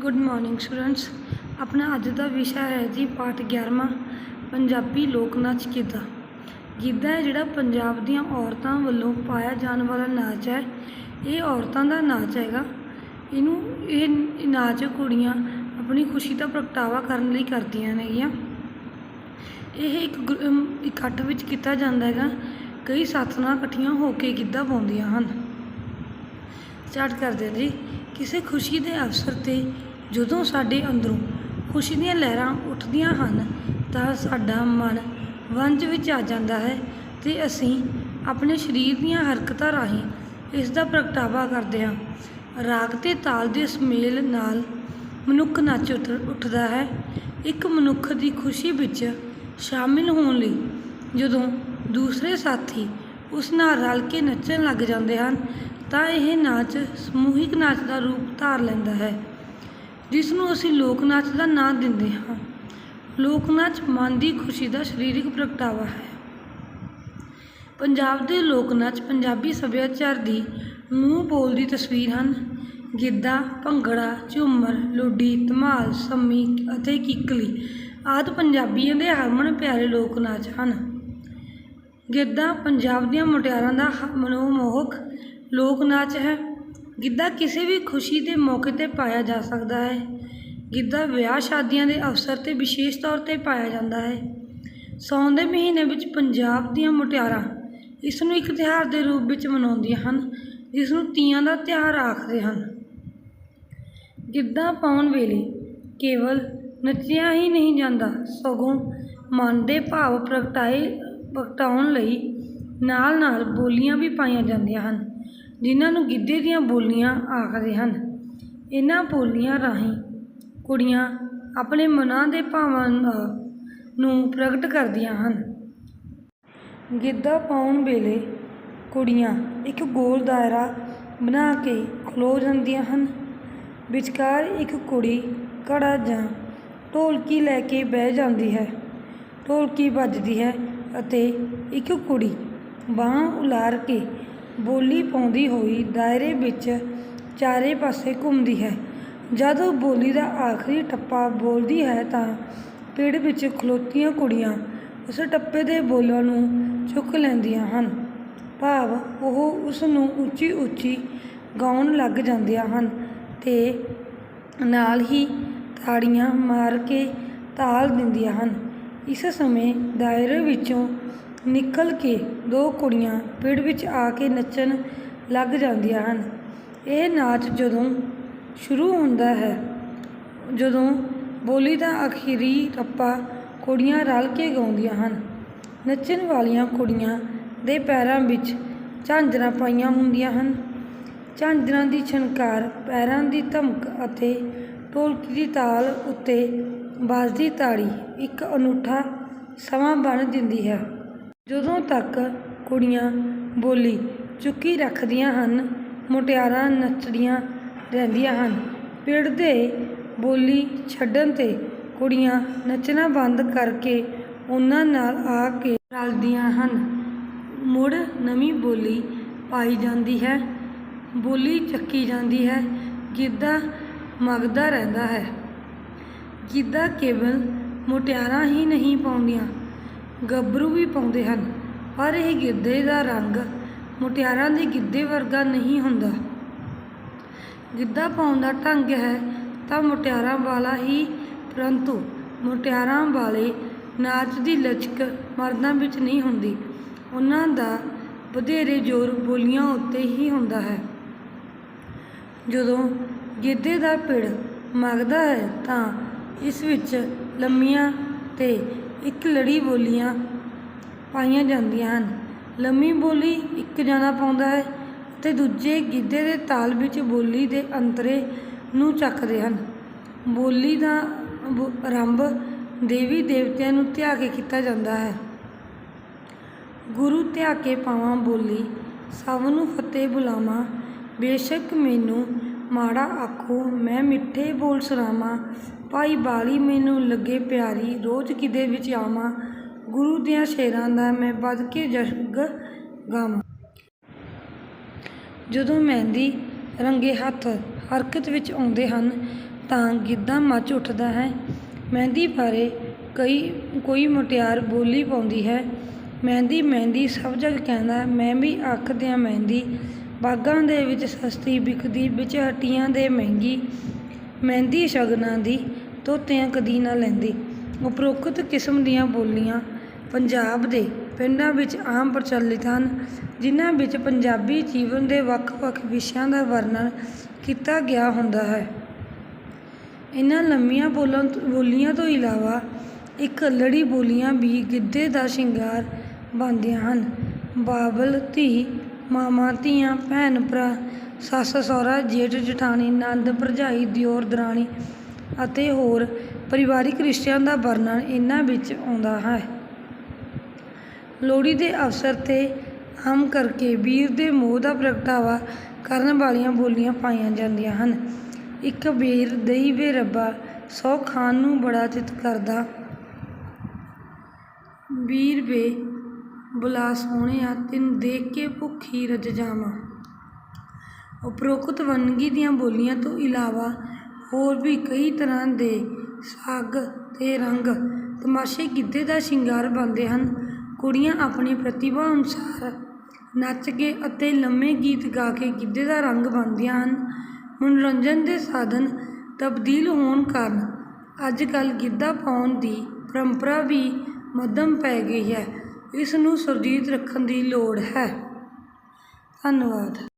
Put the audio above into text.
Good morning students ਆਪਣਾ ਅੱਜ ਦਾ ਵਿਸ਼ਾ ਹੈ ਜੀ ਪਾਠ 11ਵਾਂ ਪੰਜਾਬੀ ਲੋਕ ਨਾਚ ਗਿੱਧਾ। ਗਿੱਧਾ ਹੈ ਜਿਹੜਾ ਪੰਜਾਬ ਦੀਆਂ ਔਰਤਾਂ ਵੱਲੋਂ ਪਾਇਆ ਜਾਣ ਵਾਲਾ ਨਾਚ ਹੈ। ਇਹ ਔਰਤਾਂ ਦਾ ਨਾਚ ਹੈਗਾ। ਇਹਨੂੰ, ਇਹ ਨਾਚ ਕੁੜੀਆਂ ਆਪਣੀ ਖੁਸ਼ੀ ਦਾ ਪ੍ਰਗਟਾਵਾ ਕਰਨ ਲਈ ਕਰਦੀਆਂ ਨੇਗੀਆਂ। ਇਹ ਇੱਕ ਗੁ- ਇਕੱਠ ਵਿੱਚ ਕੀਤਾ ਜਾਂਦਾ ਹੈਗਾ। ਕਈ ਸਾਥਣਾਂ ਇਕੱਠੀਆਂ ਹੋ ਕੇ ਗਿੱਧਾ ਪਾਉਂਦੀਆਂ ਹਨ। ਸਟਾਰਟ ਕਰਦੇ ਹਾਂ ਜੀ। ਕਿਸੇ ਖੁਸ਼ੀ ਦੇ ਅਵਸਰ ਤੇ ਜਦੋਂ ਸਾਡੇ ਅੰਦਰੋਂ ਖੁਸ਼ੀ ਦੀਆਂ ਲਹਿਰਾਂ ਉੱਠਦੀਆਂ ਹਨ ਤਾਂ ਸਾਡਾ ਮਨ ਵੰਜ ਵਿੱਚ ਆ ਜਾਂਦਾ ਹੈ ਤੇ ਅਸੀਂ ਆਪਣੇ ਸਰੀਰ ਦੀਆਂ ਹਰਕਤਾਂ ਰਾਹੀਂ ਇਸ ਦਾ ਪ੍ਰਗਟਾਵਾ ਕਰਦੇ ਹਾਂ। ਰਾਗ ਤੇ ਤਾਲ ਦੇ ਸੁਮੇਲ ਨਾਲ ਮਨੁੱਖ ਨੱਚ ਉੱਠ, ਉੱਠਦਾ ਹੈ। ਇੱਕ ਮਨੁੱਖ ਦੀ ਖੁਸ਼ੀ ਵਿੱਚ ਸ਼ਾਮਿਲ ਹੋਣ ਲਈ ਜਦੋਂ ਦੂਸਰੇ ਸਾਥੀ ਉਸ ਨਾਲ ਰਲ ਕੇ ਨੱਚਣ ਲੱਗ ਜਾਂਦੇ ਹਨ ਤਾਂ ਇਹ ਨਾਚ ਸਮੂਹਿਕ ਨਾਚ ਦਾ ਰੂਪ ਧਾਰ ਲੈਂਦਾ ਹੈ। ਜਿਸ ਨੂੰ ਅਸੀਂ ਲੋਕ ਨਾਚ ਦਾ ਨਾਂ ਦਿੰਦੇ ਹਾਂ। ਲੋਕ ਨਾਚ ਮਨ ਦੀ ਖੁਸ਼ੀ ਦਾ ਸਰੀਰਕ ਪ੍ਰਗਟਾਵਾ ਹੈ। ਪੰਜਾਬ ਦੇ ਲੋਕ ਨਾਚ ਪੰਜਾਬੀ ਸੱਭਿਆਚਾਰ ਦੀ ਮੂੰਹ ਬੋਲਦੀ ਤਸਵੀਰ ਹਨ। ਗਿੱਧਾ, ਭੰਗੜਾ, ਝੂਮਰ, ਲੁੱਡੀ, ਧਮਾਲ, ਸੰਮੀ ਅਤੇ ਕਿੱਕਲੀ ਆਦਿ ਪੰਜਾਬੀਆਂ ਦੇ ਹਰਮਨ ਪਿਆਰੇ ਲੋਕ ਨਾਚ ਹਨ। ਗਿੱਧਾ ਪੰਜਾਬ ਦੀਆਂ ਮੁਟਿਆਰਾਂ ਦਾ ਮਨੋਮੋਹਕ ਲੋਕ ਨਾਚ ਹੈ। ਗਿੱਧਾ ਕਿਸੇ ਵੀ ਖੁਸ਼ੀ ਦੇ ਮੌਕੇ ਤੇ ਪਾਇਆ ਜਾ ਸਕਦਾ ਹੈ। ਗਿੱਧਾ ਵਿਆਹ ਸ਼ਾਦੀਆਂ ਦੇ ਅਵਸਰ ਤੇ ਵਿਸ਼ੇਸ਼ ਤੌਰ ਤੇ ਪਾਇਆ ਜਾਂਦਾ ਹੈ। ਸਾਉਣ ਦੇ ਮਹੀਨੇ ਵਿੱਚ ਪੰਜਾਬ ਦੀਆਂ ਮੁਟਿਆਰਾਂ ਇਸ ਨੂੰ ਇੱਕ ਤਿਉਹਾਰ ਦੇ ਰੂਪ ਵਿੱਚ ਮਨਾਉਂਦੀਆਂ ਹਨ, ਜਿਸ ਨੂੰ ਤੀਆਂ ਦਾ ਤਿਉਹਾਰ ਆਖਦੇ ਹਨ। ਗਿੱਧਾ ਪਾਉਣ ਵੇਲੇ ਕੇਵਲ ਨੱਚਿਆ ਹੀ ਨਹੀਂ ਜਾਂਦਾ, ਸਗੋਂ ਮਨ ਦੇ ਭਾਵ ਪ੍ਰਗਟਾਏ, ਪ੍ਰਗਟਾਉਣ ਲਈ ਨਾਲ ਨਾਲ ਬੋਲੀਆਂ ਵੀ ਪਾਈਆਂ ਜਾਂਦੀਆਂ ਹਨ। ਜਿਨ੍ਹਾਂ ਨੂੰ ਗਿੱਧੇ ਦੀਆਂ ਬੋਲੀਆਂ ਆਖਦੇ ਹਨ। ਇਹਨਾਂ ਬੋਲੀਆਂ ਰਾਹੀਂ ਕੁੜੀਆਂ ਆਪਣੇ ਮਨਾਂ ਦੇ ਭਾਵਾਂ ਦਾ- ਨੂੰ ਪ੍ਰਗਟ ਕਰਦੀਆਂ ਹਨ। ਗਿੱਧਾ ਪਾਉਣ ਵੇਲੇ ਕੁੜੀਆਂ ਇੱਕ ਗੋਲ ਦਾਇਰਾ ਬਣਾ ਕੇ ਖਲੋ ਜਾਂਦੀਆਂ ਹਨ। ਵਿਚਕਾਰ ਇੱਕ ਕੁੜੀ ਘੜਾ ਜਾਂ ਢੋਲਕੀ ਲੈ ਕੇ ਬਹਿ ਜਾਂਦੀ ਹੈ। ਢੋਲਕੀ ਵੱਜਦੀ ਹੈ ਅਤੇ ਇੱਕ ਕੁੜੀ ਬਾਂਹ ਉਲਾਰ ਕੇ ਬੋਲੀ ਪਾਉਂਦੀ ਹੋਈ ਦਾਇਰੇ ਵਿੱਚ ਚਾਰੇ ਪਾਸੇ ਘੁੰਮਦੀ ਹੈ। ਜਦ ਉਹ ਬੋਲੀ ਦਾ ਆਖਰੀ ਟੱਪਾ ਬੋਲਦੀ ਹੈ ਤਾਂ ਪਿੜ ਵਿੱਚ ਖਲੋਤੀਆਂ ਕੁੜੀਆਂ ਉਸ ਟੱਪੇ ਦੇ ਬੋਲਾਂ ਨੂੰ ਚੁੱਕ ਲੈਂਦੀਆਂ ਹਨ। ਭਾਵ ਉਹ ਉਸ ਨੂੰ ਉੱਚੀ ਉੱਚੀ ਗਾਉਣ ਲੱਗ ਜਾਂਦੀਆਂ ਹਨ ਤੇ ਨਾਲ ਹੀ ਤਾੜੀਆਂ ਮਾਰ ਕੇ ਤਾਲ ਦਿੰਦੀਆਂ ਹਨ। ਇਸ ਸਮੇਂ ਦਾਇਰੇ ਵਿੱਚੋਂ ਨਿਕਲ ਕੇ ਦੋ ਕੁੜੀਆਂ ਪਿੜ ਵਿੱਚ ਆ ਕੇ ਨੱਚਣ ਲੱਗ ਜਾਂਦੀਆਂ ਹਨ। ਇਹ ਨਾਚ ਜਦੋਂ ਸ਼ੁਰੂ ਹੁੰਦਾ ਹੈ, ਜਦੋਂ ਬੋਲੀ ਦਾ ਅਖੀਰੀ ਟੱਪਾ ਕੁੜੀਆਂ ਰਲ ਕੇ ਗਾਉਂਦੀਆਂ ਹਨ। ਨੱਚਣ ਵਾਲੀਆਂ ਕੁੜੀਆਂ ਦੇ ਪੈਰਾਂ ਵਿੱਚ ਝਾਂਜਰਾਂ ਪਾਈਆਂ ਹੁੰਦੀਆਂ ਹਨ। ਝਾਂਜਰਾਂ ਦੀ ਛਣਕਾਰ ਪੈਰਾਂ ਦੀ ਧਮਕ ਅਤੇ ਢੋਲਕੀ ਦੀ ਤਾਲ ਉੱਤੇ ਵੱਜਦੀ ਤਾੜੀ ਇੱਕ ਅਨੂਠਾ ਸਮਾਂ ਬਣ ਦਿੰਦੀ ਹੈ। ਜਦੋਂ ਤੱਕ ਕੁੜੀਆਂ ਬੋਲੀ ਚੁੱਕੀ ਰੱਖਦੀਆਂ ਹਨ, ਮੁਟਿਆਰਾਂ ਨੱਚਦੀਆਂ ਰਹਿੰਦੀਆਂ ਹਨ। ਪਿੜ ਦੇ ਬੋਲੀ ਛੱਡਣ ਤੇ ਕੁੜੀਆਂ ਨੱਚਣਾ ਬੰਦ ਕਰਕੇ ਉਹਨਾਂ ਨਾਲ ਆ ਕੇ ਰਲਦੀਆਂ ਹਨ। ਮੁੜ ਨਵੀਂ ਬੋਲੀ ਪਾਈ ਜਾਂਦੀ ਹੈ। ਬੋਲੀ ਚੱਕੀ ਜਾਂਦੀ ਹੈ। ਗਿੱਧਾ ਮਗਦਾ ਰਹਿੰਦਾ ਹੈ। ਗਿੱਧਾ ਕੇਵਲ ਮੁਟਿਆਰਾਂ ਹੀ ਨਹੀਂ ਪਾਉਂਦੀਆਂ ਗੱਭਰੂ ਵੀ ਪਾਉਂਦੇ ਹਨ। ਪਰ ਇਹ ਗਿੱਧੇ ਦਾ ਰੰਗ ਮੁਟਿਆਰਾਂ ਦੇ ਗਿੱਧੇ ਵਰਗਾ ਨਹੀਂ ਹੁੰਦਾ। ਗਿੱਧਾ ਪਾਉਣ ਦਾ ਢੰਗ ਹੈ ਤਾਂ ਮੁਟਿਆਰਾਂ ਵਾਲਾ ਹੀ, ਪਰੰਤੂ ਮੁਟਿਆਰਾਂ ਵਾਲੇ ਨਾਚ ਦੀ ਲਚਕ ਮਰਦਾਂ ਵਿੱਚ ਨਹੀਂ ਹੁੰਦੀ। ਉਹਨਾਂ ਦਾ ਵਧੇਰੇ ਜ਼ੋਰ ਬੋਲੀਆਂ ਉੱਤੇ ਹੀ ਹੁੰਦਾ ਹੈ। ਜਦੋਂ ਗਿੱਧੇ ਦਾ ਪਿੜ ਮਗਦਾ ਹੈ ਤਾਂ ਇਸ ਵਿੱਚ ਲੰਮੀਆਂ ਤੇ ਇੱਕ ਲੜੀ ਬੋਲੀਆਂ ਪਾਈਆਂ ਜਾਂਦੀਆਂ ਹਨ। ਲੰਮੀ ਬੋਲੀ ਇੱਕ ਜਣਾ ਪਾਉਂਦਾ ਹੈ ਤੇ ਦੂਜੇ ਗਿੱਧੇ ਦੇ ਤਾਲ ਵਿੱਚ ਬੋਲੀ ਦੇ ਅੰਤਰੇ ਨੂੰ ਚੱਕਦੇ ਹਨ। ਬੋਲੀ ਦਾ ਬ- ਆਰੰਭ ਦੇਵੀ ਦੇਵਤਿਆਂ ਨੂੰ ਧਿਆ ਕੇ ਕੀਤਾ ਜਾਂਦਾ ਹੈ। ਗੁਰੂ ਧਿਆ ਕੇ ਪਾਵਾਂ ਬੋਲੀ, ਸਭ ਨੂੰ ਫਤਿਹ ਬੁਲਾਵਾਂ, ਬੇਸ਼ੱਕ ਮੈਨੂੰ ਮਾੜਾ ਆਖੋ, ਮੈਂ ਮਿੱਠੇ ਬੋਲ ਸੁਣਾਵਾਂ ਭਾਈ ਬਾਲੀ ਮੈਨੂੰ ਲੱਗੇ ਪਿਆਰੀ, ਰੋਜ਼ ਕਿਦੇ ਵਿੱਚ ਆਵਾਂ, ਗੁਰੂ ਦੀਆਂ ਸ਼ੇਰਾਂ ਦਾ ਮੈਂ ਵੱਧ ਕੇ ਜਗ ਗਾਵਾਂ। ਜਦੋਂ ਮਹਿੰਦੀ ਰੰਗੇ ਹੱਥ ਹਰਕਤ ਵਿੱਚ ਆਉਂਦੇ ਹਨ, ਤਾਂ ਗਿੱਧਾ ਮੱਚ ਉੱਠਦਾ ਹੈ। ਮਹਿੰਦੀ ਬਾਰੇ ਕਈ, ਕੋਈ ਮੁਟਿਆਰ ਬੋਲੀ ਪਾਉਂਦੀ ਹੈ। ਮਹਿੰਦੀ ਮਹਿੰਦੀ ਸਭ ਜਗ ਕਹਿੰਦਾ, ਮੈਂ ਵੀ ਅੱਖ ਮਹਿੰਦੀ, ਬਾਗਾਂ ਦੇ ਵਿੱਚ ਸਸਤੀ ਵਿਕਦੀ, ਵਿੱਚ ਹੱਟੀਆਂ ਦੇ ਮਹਿੰਗੀ। ਮਹਿੰਦੀ ਸ਼ਗਨਾਂ ਦੀ ਤੋਤਿਆਂ ਕਦੀ ਨਾ ਲੈਂਦੀ। ਉਪਰੋਕਤ ਕਿਸਮ ਦੀਆਂ ਬੋਲੀਆਂ ਪੰਜਾਬ ਦੇ ਪਿੰਡਾਂ ਵਿੱਚ ਆਮ ਪ੍ਰਚਲਿਤ ਹਨ, ਜਿਨ੍ਹਾਂ ਵਿੱਚ ਪੰਜਾਬੀ ਜੀਵਨ ਦੇ ਵੱਖ-ਵੱਖ ਵਿਸ਼ਿਆਂ ਦਾ ਵਰਣਨ ਕੀਤਾ ਗਿਆ ਹੁੰਦਾ ਹੈ। ਇਹਨਾਂ ਲੰਮੀਆਂ ਬੋਲਾਂ ਬੋਲੀਆਂ ਤੋਂ ਇਲਾਵਾ ਇਕੱਲੜੀ ਬੋਲੀਆਂ ਵੀ ਗਿੱਧੇ ਦਾ ਸ਼ਿੰਗਾਰ ਬਣਦੀਆਂ ਹਨ। ਬਾਬਲ, ਧੀ ਮਾਮਾ ਧੀਆਂ ਭੈਣ ਭਰਾ ਸੱਸ ਸਹੁਰਾ ਜੇਠ ਜਠਾਣੀ ਨੰਦ ਭਰਜਾਈ ਦਿਓਰ ਦਰਾਣੀ ਅਤੇ ਹੋਰ ਪਰਿਵਾਰਿਕ ਰਿਸ਼ਤਿਆਂ ਦਾ ਵਰਣਨ ਇਹਨਾਂ ਵਿੱਚ ਆਉਂਦਾ ਹੈ। ਲੋਹੜੀ ਦੇ ਅਵਸਰ 'ਤੇ ਆਮ ਕਰਕੇ ਵੀਰ ਦੇ ਮੋਹ ਦਾ ਪ੍ਰਗਟਾਵਾ ਕਰਨ ਵਾਲੀਆਂ ਬੋਲੀਆਂ ਪਾਈਆਂ ਜਾਂਦੀਆਂ ਹਨ। ਇੱਕ ਵੀਰ ਦਈ ਵੇ ਰੱਬਾ, ਸੌ ਖਾਨ ਨੂੰ ਬੜਾ ਚਿਤ ਕਰਦਾ। ਵੀਰ ਵੇ, ਬੁਲਾ ਸੋਹਣਿਆ, ਤਿਨ ਦੇਖ ਕੇ ਭੁੱਖੀ ਰਜ ਜਾਵਾਂ। ਉਪਰੋਕਤ ਵੰਨਗੀ ਦੀਆਂ ਬੋਲੀਆਂ ਤੋਂ ਇਲਾਵਾ ਹੋਰ ਵੀ ਕਈ ਤਰ੍ਹਾਂ ਦੇ ਸਾਗ ਅਤੇ ਰੰਗ ਤਮਾਸ਼ੇ ਗਿੱਧੇ ਦਾ ਸ਼ਿੰਗਾਰ ਬਣਦੇ ਹਨ। ਕੁੜੀਆਂ ਆਪਣੀ ਪ੍ਰਤਿਭਾ ਅਨੁਸਾਰ ਨੱਚ ਕੇ ਅਤੇ ਲੰਮੇ ਗੀਤ ਗਾ ਕੇ ਗਿੱਧੇ ਦਾ ਰੰਗ ਬਣਦੀਆਂ ਹਨ। ਮਨੋਰੰਜਨ ਦੇ ਸਾਧਨ ਤਬਦੀਲ ਹੋਣ ਕਾਰਨ ਅੱਜ ਕੱਲ੍ਹ ਗਿੱਧਾ ਪਾਉਣ ਦੀ ਪਰੰਪਰਾ ਵੀ ਮੱਧਮ ਪੈ ਗਈ ਹੈ। ਇਸ ਨੂੰ ਸੁਰਜੀਤ ਰੱਖਣ ਦੀ ਲੋੜ ਹੈ। ਧੰਨਵਾਦ।